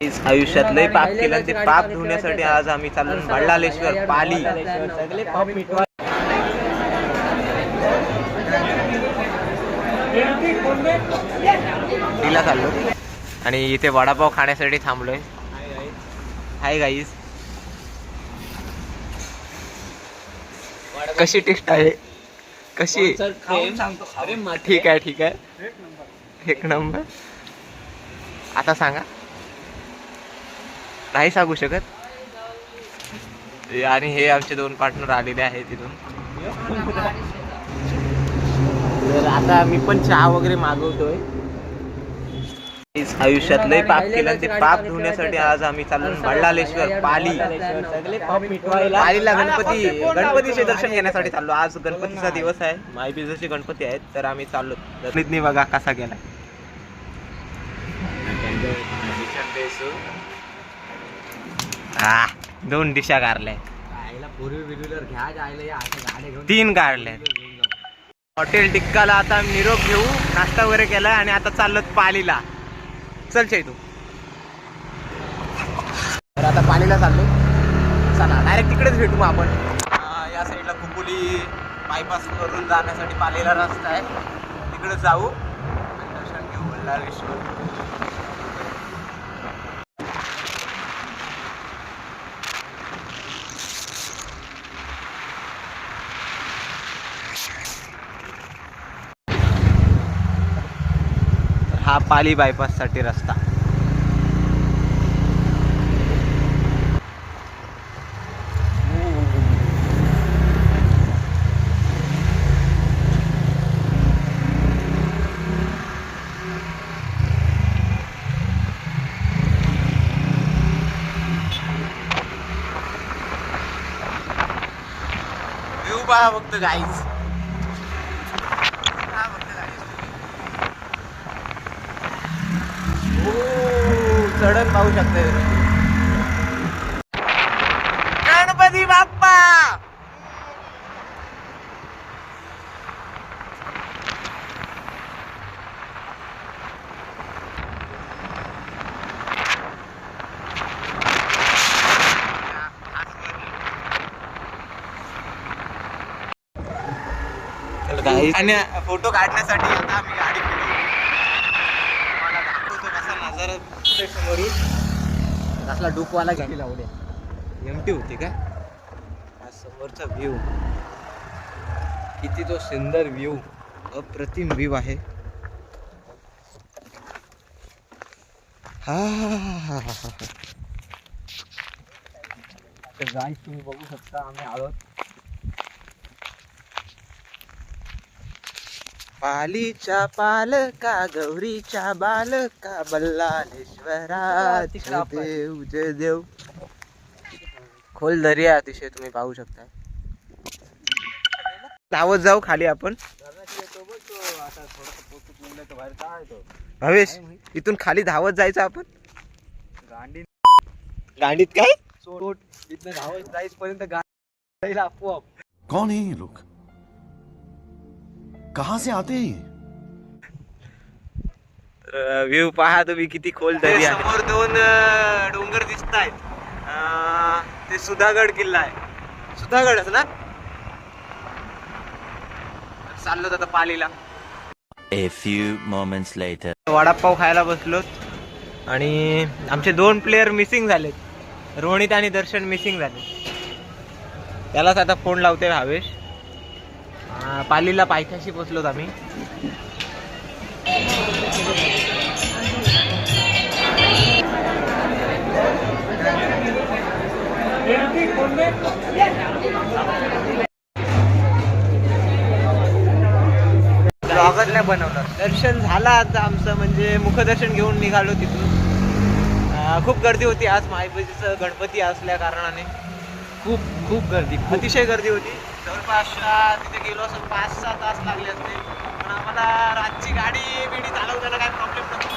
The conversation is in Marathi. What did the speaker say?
आयुष्यात लय पाप केलं ते पाप धुण्यासाठी आज आम्ही चाललो बल्लालेश्वर पाली. सगळे पाप मिटवा. तिला चाललो. आणि इथे वडापाव खाण्यासाठी थांबलोय. हाय गाईस कशी टेस्ट आहे? कशी? ठीक आहे ठीक आहे. एक नंबर आता सांगा. नाही सांगू शकत. आणि हे आमचे दोन पार्टनर आलेले आहेत तिथून तर आता मी पण चहा वगैरे मागवतोय. आयुष्यात लय पाप केलं ते पाप धुण्यासाठी आज आम्ही चाललो बल्लालेश्वर पाली. पालीला गणपती गणपतीचे दर्शन घेण्यासाठी चाललो. आज गणपतीचा दिवस आहे. मायबीजचे गणपती आहेत तर आम्ही चाललो. बघा कसा गेला हा दोन दिशा काढल्या आईला व्हीलर घ्या जायला या अशा गाड्या घेऊन तीन काढल्या हॉटेल टिक्काला आता निरोप घेऊ नाश्ता वगैरे केलाय आणि आता चाललो पालीला. चल तू तर आता पालीला चाललो चला डायरेक्ट तिकडेच भेटू मग आपण. या साईडला कुंबुली बायपास वरून जाण्यासाठी पालीला रस्ता आहे. तिकडे जाऊ आणि दर्शन घेऊ बल्लाळेश्वर हा पाली बायपाससाठी रस्ता. पहा फक्त गाईच चढण पाहू शकता. गणपती बाप्पा! आणि फोटो काढण्यासाठी आता आम्ही समोरून कसला डुकवाला गाडी लावल्या एमटी होती का? हा समोरचा व्ह्यू किती तो सुंदर व्ह्यू अप्रतिम व्ह्यू आहे. हा हा हा हा तर गाईस तुम्ही बघू शकता आम्ही आलोत. पालीच्या पालका गौरीच्या बालका बल्लालेश्वरा. देव जय देव. खोल दर्या अतिशय तुम्ही पाहू शकता. धावत जाऊ खाली आपण. आता थोडस पोचत म्हणलं तर बाहेर काय तो भावेश इथून खाली धावत जायचं आपण. गांडी गाडीत काय? सोड. इथनं धावत जाईस पर्यंत गाडी आपोआप. कौन है ये लोग? कहां से आते हैं ये? व्ह्यू पहा तुम्ही किती खोल दर्या समोर दोन डोंगर दिसत आहेत. ते सुधागड किल्ला आहे. सुधागडच ना? चाललो आता पालीला. A few moments later. Vada pav खायला बसलोत. आणि आमचे दोन प्लेयर मिसिंग झालेत. रोहित आणि दर्शन मिसिंग झाले त्यालाच आता फोन लावते भावेश. अं, पालीला पायथ्याशी पोचलोत आम्ही. ब्लॉगर नाही बनवलं. दर्शन झालं आता आमचं म्हणजे मुखदर्शन घेऊन निघालो तिथून. खूप गर्दी होती आज. मायबजीचं गणपती असल्या कारणाने. खूप खूप गर्दी अतिशय गर्दी होती. जवळपास तिथे गेलो असं पाच सहा तास लागले असते. पण आम्हाला रातची गाडी बिडी चालवताना काय प्रॉब्लेम नव्हता.